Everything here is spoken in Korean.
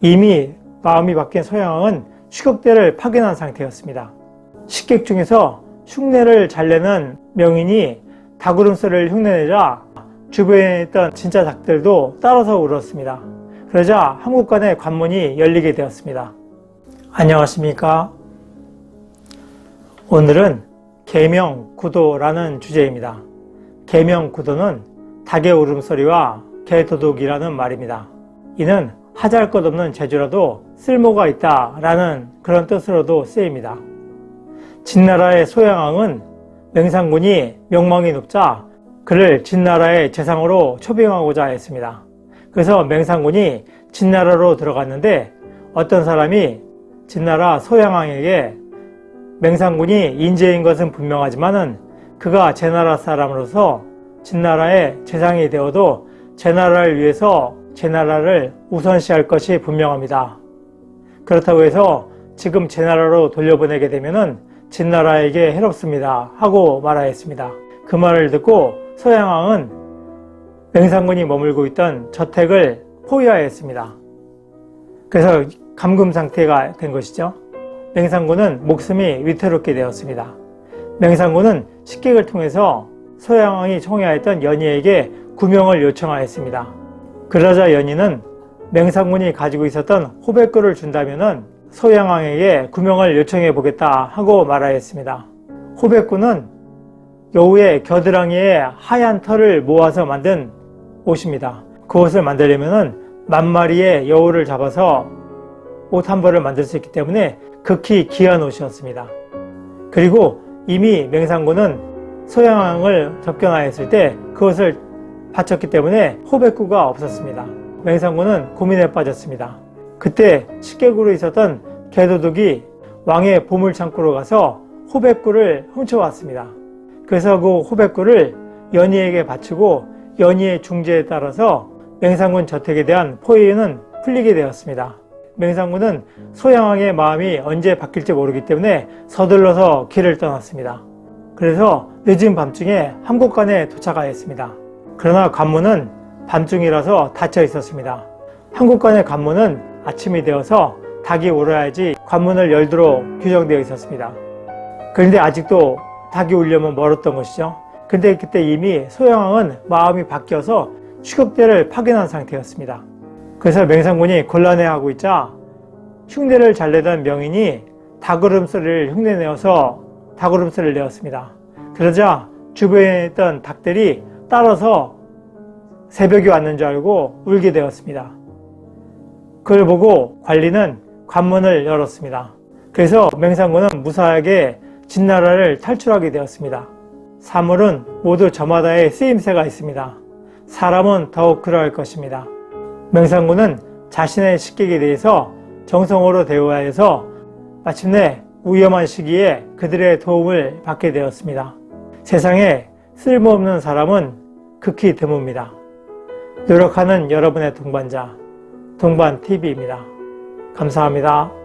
이미 마음이 바뀐 소양왕은 추격대를 파견한 상태였습니다. 식객 중에서 흉내를 잘 내는 명인이 닭울음소리를 흉내내자 주변에 있던 진짜 닭들도 따라서 울었습니다. 그러자 한국관의 관문이 열리게 되었습니다. 안녕하십니까? 오늘은 계명구도라는 주제입니다. 계명구도는 닭의 울음소리와 개도독이라는 말입니다. 이는 하잘 것 없는 재주라도 쓸모가 있다 라는 그런 뜻으로도 쓰입니다. 진나라의 소양왕은 맹상군이 명망이 높자 그를 진나라의 재상으로 초빙하고자 했습니다. 그래서 맹상군이 진나라로 들어갔는데 어떤 사람이 진나라 소양왕에게 맹상군이 인재인 것은 분명하지만은 그가 제나라 사람으로서 진나라의 재상이 되어도 제나라를 위해서 제 나라를 우선시할 것이 분명합니다. 그렇다고 해서 지금 제 나라로 돌려보내게 되면은 진 나라에게 해롭습니다. 하고 말하였습니다. 그 말을 듣고 서양왕은 맹상군이 머물고 있던 저택을 포위하였습니다. 그래서 감금 상태가 된 것이죠. 맹상군은 목숨이 위태롭게 되었습니다. 맹상군은 식객을 통해서 서양왕이 청해하였던 연희에게 구명을 요청하였습니다. 그러자 연희는 맹상군이 가지고 있었던 호백글을 준다면은 소양왕에게 구명을 요청해 보겠다 하고 말하였습니다. 호백구는 여우의 겨드랑이에 하얀 털을 모아서 만든 옷입니다. 그 옷을 만들려면은 만 마리의 여우를 잡아서 옷 한 벌을 만들 수 있기 때문에 극히 귀한 옷이었습니다. 그리고 이미 맹상군은 소양왕을 접견하였을 때 그것을 바쳤기 때문에 호백구가 없었습니다. 맹상군은 고민에 빠졌습니다. 그때 식객으로 있었던 개도둑이 왕의 보물창고로 가서 호백구를 훔쳐왔습니다. 그래서 그 호백구를 연희에게 바치고 연희의 중재에 따라서 맹상군 저택에 대한 포위는 풀리게 되었습니다. 맹상군은 소양왕의 마음이 언제 바뀔지 모르기 때문에 서둘러서 길을 떠났습니다. 그래서 늦은 밤중에 함곡관에 도착하였습니다. 그러나 관문은 밤중이라서 닫혀 있었습니다. 한국관의 관문은 아침이 되어서 닭이 울어야지 관문을 열도록 규정되어 있었습니다. 그런데 아직도 닭이 울려면 멀었던 것이죠. 근데 그때 이미 소양왕은 마음이 바뀌어서 추격대를 파견한 상태였습니다. 그래서 맹상군이 곤란해하고 있자 흉내를 잘 내던 명인이 닭울음소리를 흉내내어서 닭울음소리를 내었습니다. 그러자 주변에 있던 닭들이 따라서 새벽이 왔는 줄 알고 울게 되었습니다. 그걸 보고 관리는 관문을 열었습니다. 그래서 맹상군은 무사하게 진나라를 탈출하게 되었습니다. 사물은 모두 저마다의 쓰임새가 있습니다. 사람은 더욱 그러할 것입니다. 맹상군은 자신의 식객에 대해서 정성으로 대우하여서 마침내 위험한 시기에 그들의 도움을 받게 되었습니다. 세상에 쓸모없는 사람은 극히 드뭅니다. 노력하는 여러분의 동반자, 동반TV입니다. 감사합니다.